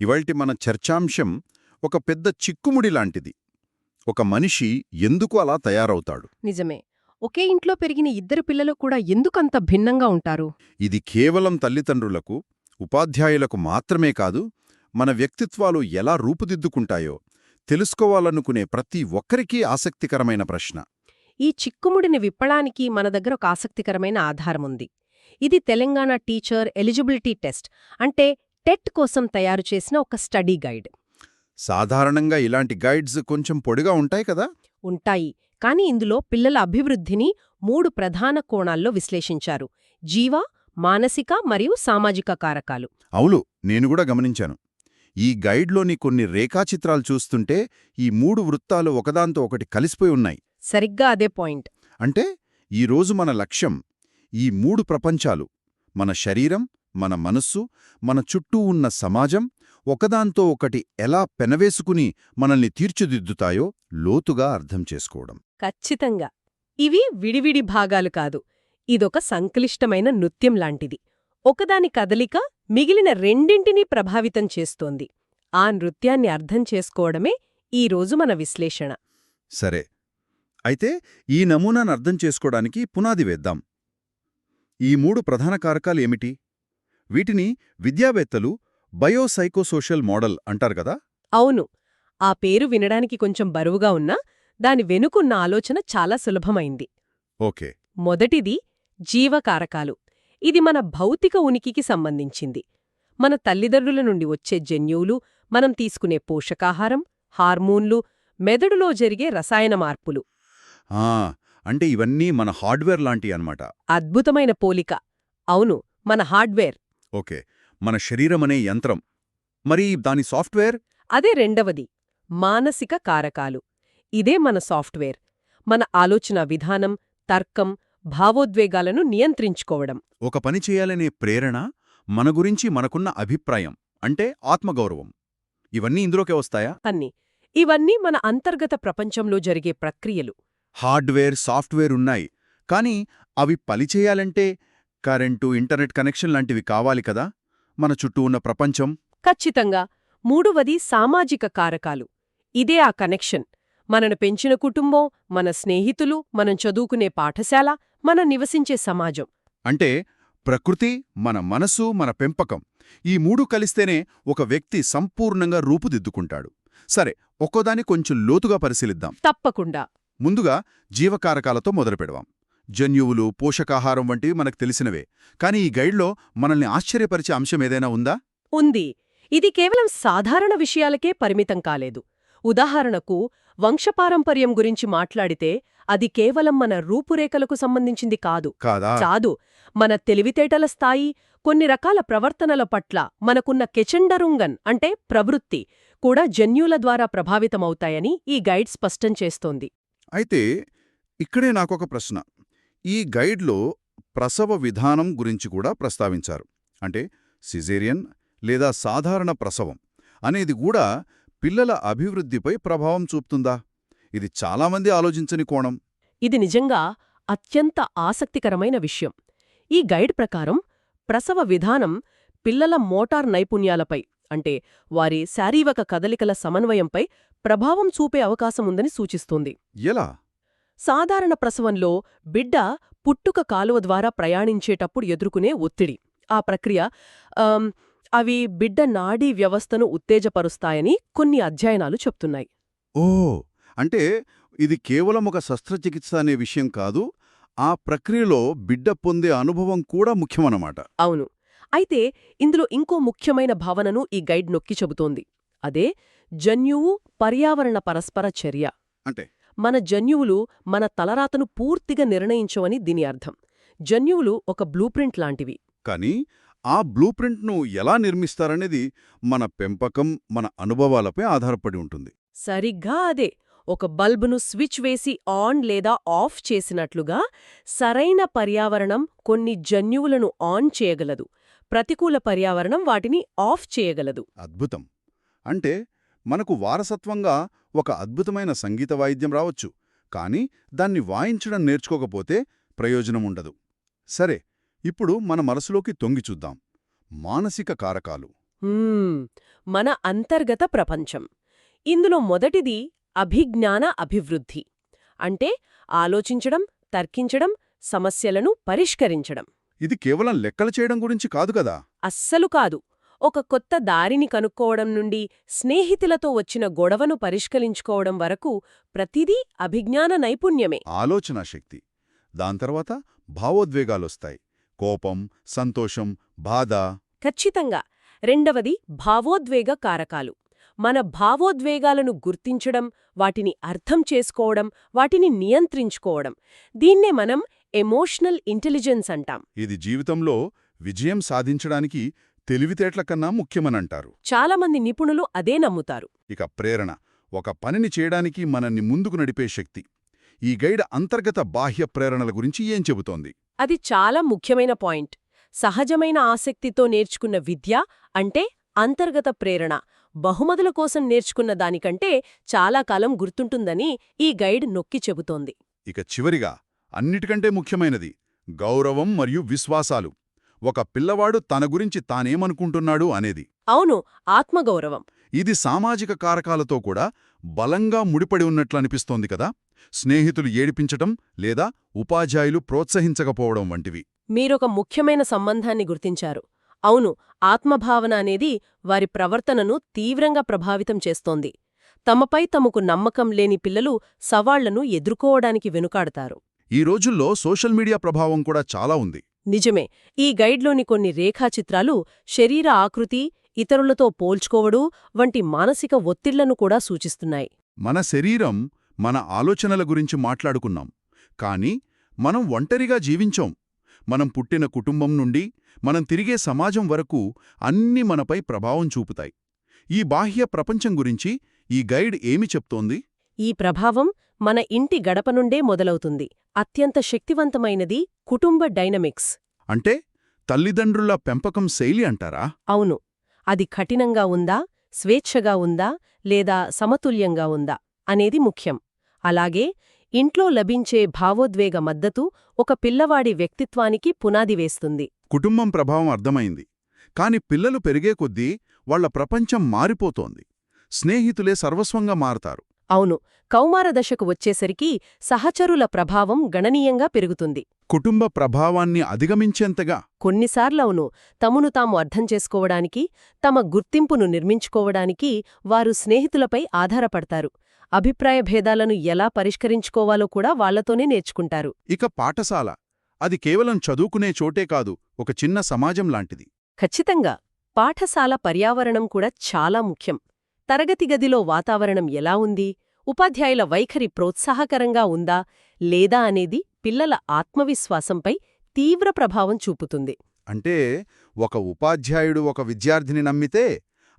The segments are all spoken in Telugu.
ఇవాల్టి మన చర్చాంశం ఒక పెద్ద చిక్కుముడి లాంటిది. ఒక మనిషి ఎందుకు అలా తయారవుతాడు? నిజమే. ఒకే ఇంట్లో పెరిగిన ఇద్దరు పిల్లలు కూడా ఎందుకంత భిన్నంగా ఉంటారు? ఇది కేవలం తల్లిదండ్రులకు ఉపాధ్యాయులకు మాత్రమే కాదు మన వ్యక్తిత్వాలు ఎలా రూపుదిద్దుకుంటాయో తెలుసుకోవాలనుకునే ప్రతి ఒక్కరికీ ఆసక్తికరమైన ప్రశ్న. ఈ చిక్కుముడిని విప్పడానికి మన దగ్గర ఒక ఆసక్తికరమైన ఆధారం ఉంది ఇది తెలంగాణ టీచర్ ఎలిజిబిలిటీ టెస్ట్. అంటే టెట్ కోసం తయారు చేసిన ఒక స్టడీ గైడ్. సాధారణంగా ఇలాంటి గైడ్స్ కొంచెం పొడిగా ఉంటాయి కదా? ఉంటాయి. కాని ఇందులో పిల్లల అభివృద్ధిని మూడు ప్రధాన కోణాల్లో విశ్లేషించారు. జీవ మానసిక మరియు సామాజిక కారకాలు. అవును నేను కూడా గమనించాను. ఈ గైడ్లోని కొన్ని రేఖాచిత్రాలు చూస్తుంటే ఈ మూడు వృత్తాలు ఒకదాంతో ఒకటి కలిసిపోయి ఉన్నాయి. సరిగ్గా అదే పాయింట్. అంటే ఈరోజు మన లక్ష్యం ఈ మూడు ప్రపంచాలు మన శరీరం మన మనస్సు మన చుట్టూ ఉన్న సమాజం ఒకదాంతో ఒకటి ఎలా పెనవేసుకుని మనల్ని తీర్చిదిద్దుతాయో లోతుగా అర్థం చేసుకోవడం. ఖచ్చితంగా. ఇవి విడివిడి భాగాలు కాదు. ఇదొక సంక్లిష్టమైన నృత్యం లాంటిది. ఒకదాని కదలిక మిగిలిన రెండింటినీ ప్రభావితం చేస్తోంది. ఆ నృత్యాన్ని అర్థం చేసుకోవడమే ఈరోజు మన విశ్లేషణ. సరే. అయితే ఈ నమూనాను అర్థం చేసుకోవడానికి పునాది వేద్దాం. ఈ మూడు ప్రధాన కారకాలు ఏమిటి? వీటిని విద్యావేత్తలు బయోసైకోసోషల్ మోడల్ అంటారు కదా? అవును. ఆ పేరు వినడానికి కొంచెం బరువుగా ఉన్నా దాని వెనుకున్న ఆలోచన చాలా సులభమైంది. ఓకే. మొదటిది జీవకారకాలు. ఇది మన భౌతిక ఉనికికి సంబంధించింది. మన తల్లిదండ్రుల నుండి వచ్చే జన్యువులు మనం తీసుకునే పోషకాహారం హార్మోన్లు మెదడులో జరిగే రసాయన మార్పులు. ఆ! అంటే ఇవన్నీ మన హార్డ్వేర్ లాంటి అన్నమాట అద్భుతమైన పోలిక. అవును మన హార్డ్వేర్. ఓకే. మన శరీరమనే యంత్రం. మరి దాని సాఫ్ట్వేర్? అదే రెండవది మానసిక కారకాలు. ఇదే మన సాఫ్ట్వేర్. మన ఆలోచన విధానం తర్కం భావోద్వేగాలను నియంత్రించుకోవడం. ఒక పని చేయాలనే ప్రేరణ మన గురించి మనకున్న అభిప్రాయం అంటే ఆత్మగౌరవం. ఇవన్నీ ఇందులోకే వస్తాయా? అన్ని. ఇవన్నీ మన అంతర్గత ప్రపంచంలో జరిగే ప్రక్రియలు. హార్డ్వేర్ సాఫ్ట్వేర్ ఉన్నాయి. కానీ అవి పనిచేయాలంటే కరెంటు ఇంటర్నెట్ కనెక్షన్ లాంటివి కావాలి కదా. మన చుట్టూ ఉన్న ప్రపంచం. ఖచ్చితంగా. మూడవది సామాజిక కారకాలు. ఇదే ఆ కనెక్షన్. మనను పెంచిన కుటుంబం మన స్నేహితులు మనం చదువుకునే పాఠశాల మన నివసించే సమాజం. అంటే ప్రకృతి మన మనసు మన పెంపకం. ఈ మూడు కలిస్తేనే ఒక వ్యక్తి సంపూర్ణంగా రూపుదిద్దుకుంటాడు. సరే ఒక్కోదాన్ని కొంచెం లోతుగా పరిశీలిద్దాం. తప్పకుండా. ముందుగా జీవకారకాలతో మొదలుపెడదాం. జన్యువులు పోషకాహారం వంటివి మనకు తెలిసినవే. కానీ ఈ గైడ్లో మనల్ని ఆశ్చర్యపరిచే అంశం ఏదైనా ఉందా? ఉంది. ఇది కేవలం సాధారణ విషయాలకే పరిమితం కాలేదు. ఉదాహరణకు వంశపారంపర్యం గురించి మాట్లాడితే అది కేవలం మన రూపురేఖలకు సంబంధించింది కాదు. కాదా? కాదు మన తెలివితేటల స్థాయి కొన్ని రకాల ప్రవర్తనల పట్ల మనకున్న కెచెండరుంగన్ అంటే ప్రవృత్తి కూడా జన్యుల ద్వారా ప్రభావితమవుతాయని ఈ గైడ్ స్పష్టం చేస్తోంది. అయితే ఇక్కడే నాకొక ప్రశ్న. ఈ గైడ్లో ప్రసవ విధానం గురించి కూడా ప్రస్తావించారు. అంటే సిజేరియన్ లేదా సాధారణ ప్రసవం అనేది కూడా పిల్లల అభివృద్ధిపై ప్రభావం చూపుతుందా? ఇది చాలామంది ఆలోచించని కోణం. ఇది నిజంగా అత్యంత ఆసక్తికరమైన విషయం. ఈ గైడ్ ప్రకారం ప్రసవ విధానం పిల్లల మోటార్ నైపుణ్యాలపై అంటే వారి శారీరక కదలికల సమన్వయంపై ప్రభావం చూపే అవకాశముందని సూచిస్తుంది. ఎలా? సాధారణ ప్రసవంలో బిడ్డ పుట్టుక కాలువ ద్వారా ప్రయాణించేటప్పుడు ఎదుర్కొనే ఒత్తిడి. ఆ ప్రక్రియ అవి బిడ్డ నాడీ వ్యవస్థను ఉత్తేజపరుస్తాయని కొన్ని అధ్యయనాలు చెప్తున్నాయి. ఓ! అంటే ఇది కేవలం ఒక శస్త్రచికిత్స అనే విషయం కాదు ఆ ప్రక్రియలో బిడ్డ పొందే అనుభవం కూడా ముఖ్యమన్నమాట. అవును. అయితే ఇందులో ఇంకో ముఖ్యమైన భావనను ఈ గైడ్ నొక్కి చెబుతోంది. అదే జన్యువు పర్యావరణ పరస్పర చర్య. అంటే? మన జన్యువులు మన తలరాతను పూర్తిగా నిర్ణయించవని దీని అర్థం. జన్యువులు ఒక బ్లూప్రింట్ లాంటివి. కానీ ఆ బ్లూ ప్రింట్ను ఎలా నిర్మిస్తారనేది మన పెంపకం మన అనుభవాలపై ఆధారపడి ఉంటుంది. సరిగ్గా అదే. ఒక బల్బును స్విచ్ వేసి ఆన్ లేదా ఆఫ్ చేసినట్లుగా సరైన పర్యావరణం కొన్ని జన్యువులను ఆన్ చేయగలదు. ప్రతికూల పర్యావరణం వాటిని ఆఫ్ చేయగలదు. అద్భుతం. అంటే మనకు వారసత్వంగా ఒక అద్భుతమైన సంగీత వాయిద్యం రావచ్చు కానీ దాన్ని వాయించడం నేర్చుకోకపోతే ప్రయోజనం ఉండదు. సరే ఇప్పుడు మన మనసులోకి తొంగి చూద్దాం. మానసిక కారకాలు. మన అంతర్గత ప్రపంచం. ఇందులో మొదటిది అభిజ్ఞాన అభివృద్ధి. అంటే ఆలోచించడం తర్కించడం సమస్యలను పరిష్కరించడం. ఇది కేవలం లెక్కలు చేయడం గురించి కాదు కదా? అస్సలు కాదు. ఒక కొత్త దారిని కనుక్కోవడం నుండి స్నేహితులతో వచ్చిన గొడవను పరిష్కరించుకోవడం వరకు ప్రతిదీ అభిజ్ఞాన నైపుణ్యమే. ఆలోచనా శక్తి. దాని తర్వాత భావోద్వేగాలొస్తాయి. కోపం సంతోషం బాధ. ఖచ్చితంగా. రెండవది భావోద్వేగ కారకాలు. మన భావోద్వేగాలను గుర్తించడం వాటిని అర్థం చేసుకోవడం వాటిని నియంత్రించుకోవడం. దీన్నే మనం ఎమోషనల్ ఇంటెలిజెన్స్ అంటాం. ఇది జీవితంలో విజయం సాధించడానికి తెలివితేటల కన్నా ముఖ్యమనంటారు. చాలామంది నిపుణులు అదే నమ్ముతారు. ఇక ప్రేరణ ఒక పనిని చేయడానికి మనల్ని ముందుకు నడిపే శక్తి. ఈ గైడ్ అంతర్గత బాహ్య ప్రేరణల గురించి ఏం చెబుతోంది? అది చాలా ముఖ్యమైన పాయింట్. సహజమైన ఆసక్తితో నేర్చుకున్న విద్య అంటే అంతర్గత ప్రేరణ. బహుమతుల కోసం నేర్చుకున్న దానికంటే చాలా కాలం గుర్తుంటుందని ఈ గైడ్ నొక్కి చెబుతోంది. ఇక చివరిగా అన్నిటికంటే ముఖ్యమైనది గౌరవం మరియు విశ్వాసాలు. ఒక పిల్లవాడు తన గురించి తానేమనుకుంటున్నాడు అనేది. అవును ఆత్మగౌరవం. ఇది సామాజిక కారకాలతో కూడా బలంగా ముడిపడి ఉన్నట్లు అనిపిస్తోంది కదా. స్నేహితులు ఏడిపించటం లేదా ఉపాధ్యాయులు ప్రోత్సహించకపోవడం వంటివి. మీరొక ముఖ్యమైన సంబంధాన్ని గుర్తించారు. అవును ఆత్మభావన అనేది వారి ప్రవర్తనను తీవ్రంగా ప్రభావితం చేస్తోంది. తమపై తమకు నమ్మకం లేని పిల్లలు సవాళ్ళను ఎదుర్కోవడానికి వెనుకాడతారు. ఈ రోజుల్లో సోషల్ మీడియా ప్రభావం కూడా చాలా ఉంది. నిజమే ఈ గైడ్లోని కొన్ని రేఖాచిత్రాలు శరీర ఆకృతి ఇతరులతో పోల్చుకోవడు వంటి మానసిక ఒత్తిళ్ళను కూడా సూచిస్తున్నాయి. మన శరీరం మన ఆలోచనల గురించి మాట్లాడుకున్నాం కానీ మనం ఒంటరిగా జీవించాం. మనం పుట్టిన కుటుంబం నుండి మనం తిరిగే సమాజం వరకు అన్ని మనపై ప్రభావం చూపుతాయి. ఈ బాహ్య ప్రపంచం గురించి ఈ గైడ్ ఏమి చెప్తోంది? ఈ ప్రభావం మన ఇంటి గడప నుండే మొదలవుతుంది. అత్యంత శక్తివంతమైనది కుటుంబ డైనమిక్స్. అంటే తల్లిదండ్రుల పెంపకం శైలి అంటారా? అవును. అది కఠినంగా ఉందా స్వేచ్ఛగా ఉందా లేదా సమతుల్యంగా ఉందా అనేది ముఖ్యం. అలాగే ఇంట్లో లభించే భావోద్వేగ మద్దతు ఒక పిల్లవాడి వ్యక్తిత్వానికి పునాది వేస్తుంది. కుటుంబం ప్రభావం అర్థమైంది. కాని పిల్లలు పెరిగే కొద్దీ వాళ్ళ ప్రపంచం మారిపోతోంది. స్నేహితులే సర్వస్వంగా మారతారు. అవును కౌమార దశకు వచ్చేసరికి సహచరుల ప్రభావం గణనీయంగా పెరుగుతుంది. కుటుంబ ప్రభావాన్ని అధిగమించేంతగా? కొన్నిసార్లవును తమను తాము అర్థం చేసుకోవడానికి తమ గుర్తింపును నిర్మించుకోవడానికి వారు స్నేహితులపై ఆధారపడతారు. అభిప్రాయ భేదాలను ఎలా పరిష్కరించుకోవాలో కూడా వాళ్ళతోనే నేర్చుకుంటారు. ఇక పాఠశాల. అది కేవలం చదువుకునే చోటే కాదు ఒక చిన్న సమాజం లాంటిది. ఖచ్చితంగా. పాఠశాల పర్యావరణం కూడా చాలా ముఖ్యం. తరగతి గదిలో వాతావరణం ఎలా ఉంది? ఉపాధ్యాయుల వైఖరి ప్రోత్సాహకరంగా ఉందా? లేదా అనేది పిల్లల ఆత్మవిశ్వాసంపై తీవ్ర ప్రభావం చూపుతుంది. అంటే ఒక ఉపాధ్యాయుడు ఒక విద్యార్థిని నమ్మితే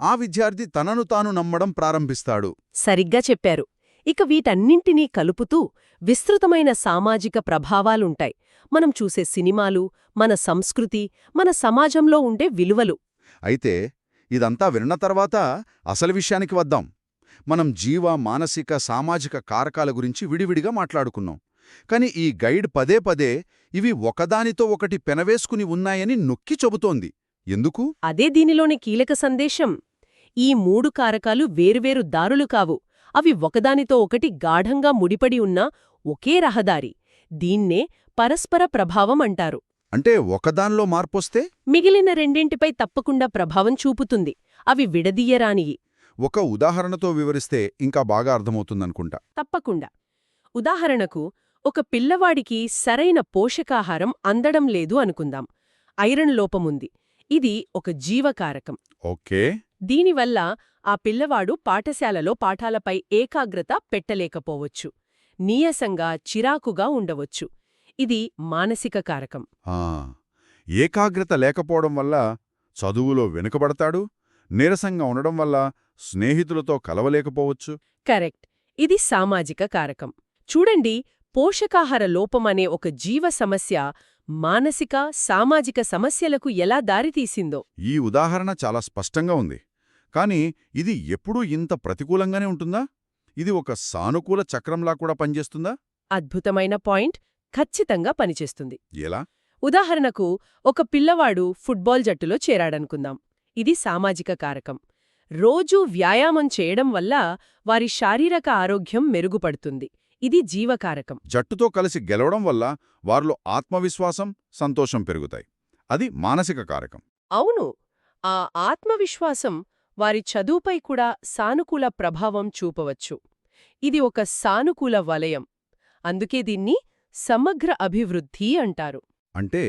ఆ విద్యార్థి తనను తాను నమ్మడం ప్రారంభిస్తాడు. సరిగ్గా చెప్పారు. ఇక వీటన్నింటినీ కలుపుతూ విస్తృతమైన సామాజిక ప్రభావాలుంటాయి. మనం చూసే సినిమాలు మన సంస్కృతి మన సమాజంలో ఉండే విలువలు. అయితే ఇదంతా విన్న తర్వాత అసలు విషయానికి వద్దాం. మనం జీవ మానసిక సామాజిక కారకాల గురించి విడివిడిగా మాట్లాడుకున్నాం. కాని ఈ గైడ్ పదే పదే ఇవి ఒకదానితో ఒకటి పెనవేసుకుని ఉన్నాయని నొక్కి చెబుతోంది. ఎందుకు? అదే దీనిలోని కీలక సందేశం. ఈ మూడు కారకాలు వేరువేరు దారులు కావు. అవి ఒకదానితో ఒకటి గాఢంగా ముడిపడి ఉన్న ఒకే రహదారి. దీన్నే పరస్పర ప్రభావం అంటారు. అంటే ఒకదానిలో మార్పొస్తే? మిగిలిన రెండింటిపై తప్పకుండా ప్రభావం చూపుతుంది. అవి విడదీయరానియి. ఒక ఉదాహరణతో వివరిస్తే ఇంకా బాగా అర్థమవుతుందనుకుంటా. తప్పకుండా. ఉదాహరణకు ఒక పిల్లవాడికి సరైన పోషకాహారం అందడం లేదు అనుకుందాం. ఐరన్ లోపముంది ఇది ఒక జీవకారకం. ఓకే. దీనివల్ల ఆ పిల్లవాడు పాఠశాలలో పాఠాలపై ఏకాగ్రత పెట్టలేకపోవచ్చు. నీయసంగా చిరాకుగా ఉండవచ్చు. ఇది మానసిక కారకం. ఆ, ఏకాగ్రత లేకపోవడం వల్ల చదువులో వెనుకబడతాడు నీరసంగా ఉండడం వల్ల స్నేహితులతో కలవలేకపోవచ్చు. కరెక్ట్. ఇది సామాజిక కారకం. చూడండి పోషకాహార లోపమనే ఒక జీవ సమస్య మానసిక సామాజిక సమస్యలకు ఎలా దారితీసిందో ఈ ఉదాహరణ చాలా స్పష్టంగా ఉంది. కాని ఇది ఎప్పుడూ ఇంత ప్రతికూలంగానే ఉంటుందా? ఇది ఒక సానుకూల చక్రంలా కూడా పనిచేస్తుందా? అద్భుతమైన పాయింట్. ఖచ్చితంగా పనిచేస్తుంది. ఎలా? ఉదాహరణకు ఒక పిల్లవాడు ఫుట్బాల్ జట్టులో చేరాడనుకుందాం. ఇది సామాజిక కారకం. రోజూ వ్యాయామం చేయడం వల్ల వారి శారీరక ఆరోగ్యం మెరుగుపడుతుంది. ఇది జీవకారకం. జట్టుతో కలిసి గెలవడం వల్ల వారిలో ఆత్మవిశ్వాసం సంతోషం పెరుగుతాయి. అది మానసిక కారకం. అవును. ఆ ఆత్మవిశ్వాసం వారి చదువుపై కూడా సానుకూల ప్రభావం చూపవచ్చు. ఇది ఒక సానుకూల వలయం. అందుకే దీన్ని సమగ్ర అభివృద్ధి అంటారు. అంటే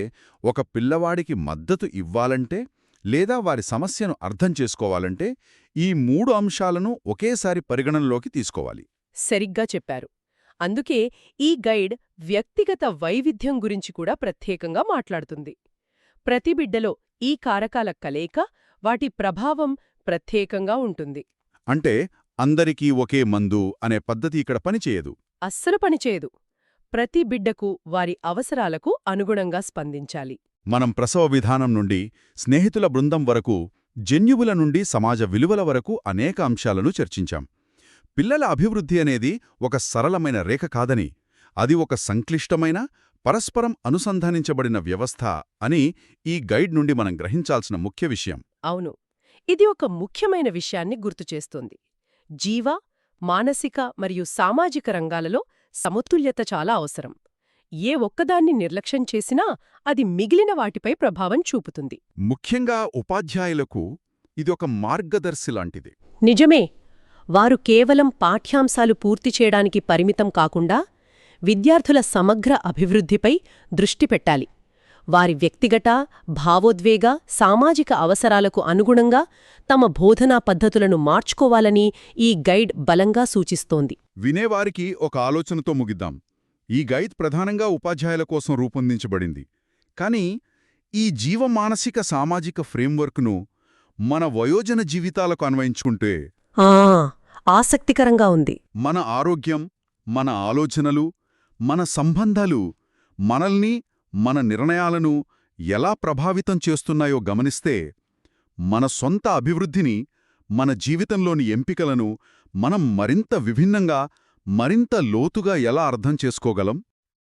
ఒక పిల్లవాడికి మద్దతు ఇవ్వాలంటే లేదా వారి సమస్యను అర్థం చేసుకోవాలంటే ఈ మూడు అంశాలను ఒకేసారి పరిగణనలోకి తీసుకోవాలి. సరిగ్గా చెప్పారు. అందుకే ఈ గైడ్ వ్యక్తిగత వైవిధ్యం గురించి కూడా ప్రత్యేకంగా మాట్లాడుతుంది. ప్రతి బిడ్డలో ఈ కారకాల కలయిక వాటి ప్రభావం ప్రత్యేకంగా ఉంటుంది. అంటే అందరికీ ఒకే మందు అనే పద్ధతి ఇక్కడ పనిచేయదు. అస్సలు పనిచేయదు. ప్రతి బిడ్డకు వారి అవసరాలకు అనుగుణంగా స్పందించాలి. మనం ప్రసవ విధానం నుండి స్నేహితుల బృందం వరకు జన్యువుల నుండి సమాజ విలువల వరకు అనేక అంశాలను చర్చించాం. పిల్లల అభివృద్ధి అనేది ఒక సరళమైన రేఖ కాదని అది ఒక సంక్లిష్టమైన పరస్పరం అనుసంధానించబడిన వ్యవస్థ అని ఈ గైడ్ నుండి మనం గ్రహించాల్సిన ముఖ్య విషయం. అవును. ఇది ఒక ముఖ్యమైన విషయాన్ని గుర్తుచేస్తుంది జీవ మానసిక మరియు సామాజిక రంగాలలో సమతుల్యత చాలా అవసరం. ఏ ఒక్కదాన్ని నిర్లక్ష్యం చేసినా అది మిగిలిన వాటిపై ప్రభావం చూపుతుంది. ముఖ్యంగా ఉపాధ్యాయులకు ఇది ఒక మార్గదర్శి లాంటిది. నిజమే వారు కేవలం పాఠ్యాంశాలు పూర్తి చేయడానికి పరిమితం కాకుండా విద్యార్థుల సమగ్ర అభివృద్ధిపై దృష్టి పెట్టాలి. వారి వ్యక్తిగత భావోద్వేగ సామాజిక అవసరాలకు అనుగుణంగా తమ బోధనా పద్ధతులను మార్చుకోవాలని ఈ గైడ్ బలంగా సూచిస్తోంది. వినేవారికి ఒక ఆలోచనతో ముగిద్దాం. ఈ గైడ్ ప్రధానంగా ఉపాధ్యాయుల కోసం రూపొందించబడింది. కానీ ఈ జీవమానసిక సామాజిక ఫ్రేమ్వర్క్ను మన వయోజన జీవితాలకు అన్వయించుకుంటే ఆసక్తికరంగా ఉంది. మన ఆరోగ్యం మన ఆలోచనలు మన సంబంధాలు మనల్ని మన నిర్ణయాలను ఎలా ప్రభావితం చేస్తున్నాయో గమనిస్తే మన సొంత అభివృద్ధిని మన జీవితంలోని ఎంపికలను మనం మరింత విభిన్నంగా మరింత లోతుగా ఎలా అర్థం చేసుకోగలం?